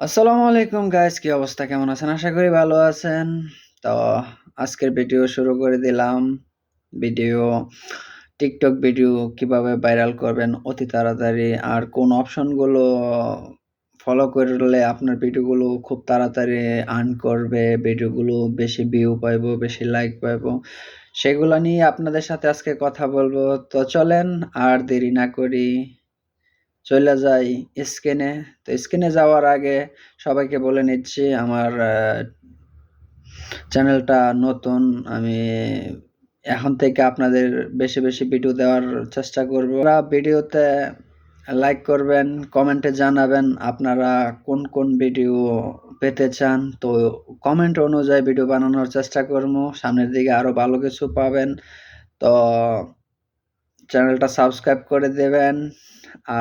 আসসালামু আলাইকুম গাইস কি অবস্থা? কেমন আছেন? আশা করি ভালো আছেন। তো আজকের ভিডিও শুরু করে দিলাম। ভিডিও টিকটক ভিডিও কীভাবে ভাইরাল করবেন অতি তাড়াতাড়ি। আর কোন অপশনগুলো ফলো করলে আপনার ভিডিওগুলো খুব তাড়াতাড়ি আর্ন করবে ভিডিওগুলো বেশি ভিউ পাইবো, বেশি লাইক পাইবো। সেগুলো নিয়ে আপনাদের সাথে আজকে কথা বলব। তো চলেন, আর দেরি না করি। চলে যাই স্ক্রিনে তো স্ক্রিনে যাওয়ার আগে সবাইকে বলে নিচ্ছি, আমার চ্যানেলটা নতুন। আমি এখন থেকে আপনাদের বেশি বেশি ভিডিও দেওয়ার চেষ্টা করব। ভিডিওতে লাইক করবেন কমেন্টে জানাবেন আপনারা কোন কোন ভিডিও পেতে চান। তো কমেন্ট অনুযায়ী ভিডিও বানানোর চেষ্টা করব। সামনের দিকে আরও ভালো কিছু পাবেন। তো চ্যানেলটা সাবস্ক্রাইব করে দেবেন।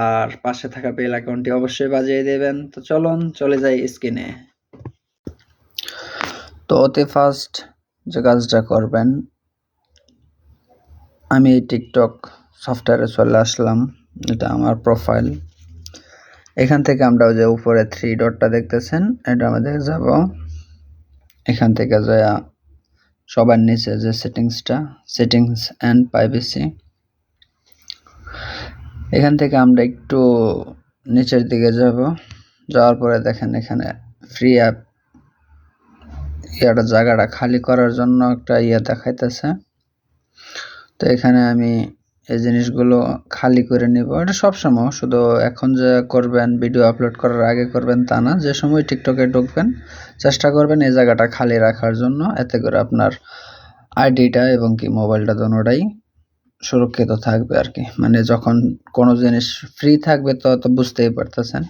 আর পাশে থাকা বেল আইকনটি অবশ্যই বাজিয়ে দেবেন। তো চলুন, চলে যাই স্ক্রিনে তো অতি ফার্স্ট যে কাজটা করবেন, আমি টিকটক সফটওয়্যারে চলে আসলাম, এটা আমার প্রোফাইল এখান থেকে আমরা যে উপরে থ্রি ডটটা দেখতেছেন, এটা আমাদের যাব। এখান থেকে যা সবার নিচে যে সেটিংসটা সেটিংস অ্যান্ড প্রাইভেসি এখান থেকে আমরা একটু নিচের দিকে যাব। যাওয়ার পরে দেখেন এখানে ফ্রি অ্যাপ ইয়াটা জায়গাটা খালি করার জন্য একটা ইয়ে দেখাইতেছে। তো এখানে আমি এই জিনিসগুলো খালি করে নিব। এটা সবসময় শুধু এখন যে করবেন ভিডিও আপলোড করার আগে করবেন তা না, যে সময় টিকটকে ঢুকবেন, চেষ্টা করবেন এই জায়গাটা খালি রাখার জন্য। এতে করে আপনার আইডিটা এবং কি মোবাইলটা দোনোটাই সুরক্ষিত থাকবে আর কি। মানে যখন কোনো জিনিস ফ্রি থাকবে তো তো বুঝতেই পারতেছেন।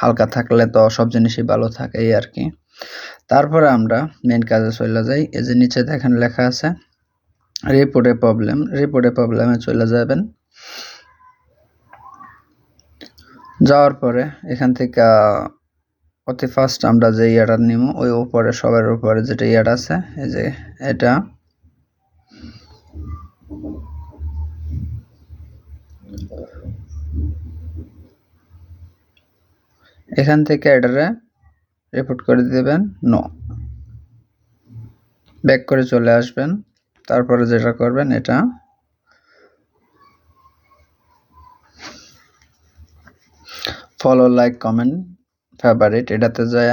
হালকা থাকলে তো সব জিনিসই ভালো থাকে আর কি। তারপরে আমরা মেন কাজে চলে যাই। এই যে নিচে দেখেন লেখা আছে রিপোর্টে প্রবলেম রিপোর্টে প্রবলেমে চলে যাবেন। যাওয়ার পরে এখান থেকে, অতি ফার্স্ট আমরা যে ইয়াটা নিব ওই উপরে, সবার উপরে যেটা ইয়াটা আছে, এই যে এটা। এখান থেকে এটারে রিপোর্ট করে দেবেন নো ব্যাক করে চলে আসবেন, তারপরে যেটা করবেন এটা ফলো লাইক কমেন্ট ফেভারিট এটাতে যায়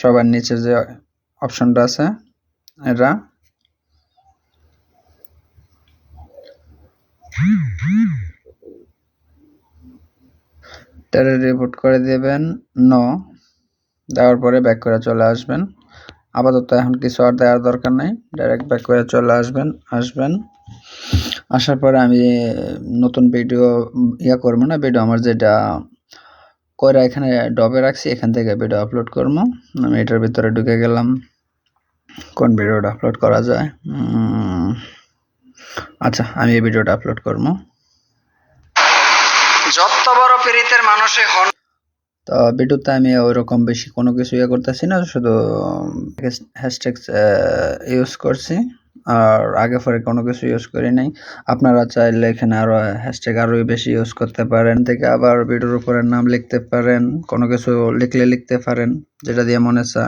সবার নিচে যে অপশনটা আছে এটা তারা রিপোর্ট করে দেবেন ন, দেওয়ার পরে ব্যাক করে চলে আসবেন। আপাতত এখন কিছু আর দেওয়ার দরকার নেই ডাইরেক্ট ব্যাক করে চলে আসবেন আসবেন। আসার পরে আমি নতুন ভিডিও ইয়া করব না ভিডিও আমার যেটা করে এখানে ডবে রাখছি, এখান থেকে ভিডিও আপলোড করব। আমি এটার ভিতরে ঢুকে গেলাম, কোন ভিডিওটা আপলোড করা যায় আচ্ছা আমি এই ভিডিওটা আপলোড করব। যত বড় পীড়িতের মানুষই হন। তো ভিডিওতে আমি ওইরকম বেশি কোনো কিছু ইয়ে করতেছি না শুধু হ্যাশট্যাগ ইউজ করছি। আর আগে পরে কোনো কিছু ইউজ করি নাই। আপনারা চাইলে এখানে আরও হ্যাশট্যাগ আরও বেশি ইউজ করতে পারেন। থেকে আবার ভিডিওর উপরে নাম লিখতে পারেন কোনো কিছু লিখলে লিখতে পারেন যেটা দিয়ে মনে চা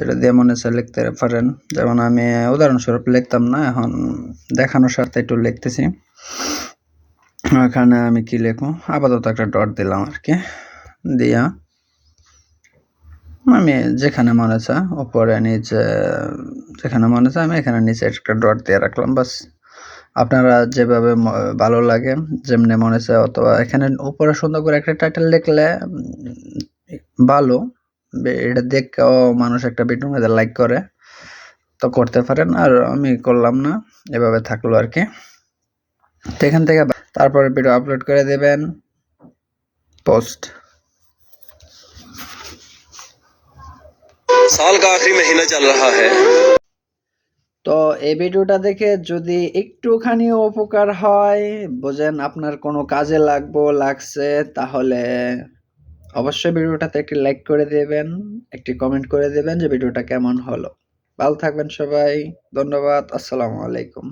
যেটা দিয়ে মনে চা লিখতে পারেন। যেমন আমি উদাহরণস্বরূপ লিখতাম না, এখন দেখানোর স্বার্থে একটু লিখতেছি। এখানে আমি কি লিখব? আপাতত একটা ডট দিলাম আর কি। দিয়া আমি যেখানে মনে চায় উপরে, নিচে, যেখানে মনে চায় আমি এখানে নিচে একটা ডট দিয়ে রাখলাম, বাস। আপনারা যেভাবে ভালো লাগে, যেমনি মনে চায় অথবা এখানে উপরে সুন্দর করে একটা টাইটেল লিখলে ভালো। এটা দেখেও মানুষ একটা বেডরুম মেয়েদের লাইক করে। তো করতে পারেন আর আমি করলাম না এভাবে থাকল আর কি। তো এখান থেকে তারপরে ভিডিও আপলোড করে দেবেন পোস্ট সাল কা আখরি মহিনা চল রাহা হ্যায় তো এই ভিডিওটা দেখে যদি একটুখানি উপকার হয় বোঝেন আপনার কোনো কাজে লাগবো লাগছে তাহলে অবশ্যই ভিডিওটাতে একটি লাইক করে দেবেন, একটি কমেন্ট করে দেবেন যে ভিডিওটা কেমন হলো। ভালো থাকবেন সবাই, ধন্যবাদ, আসসালামু আলাইকুম।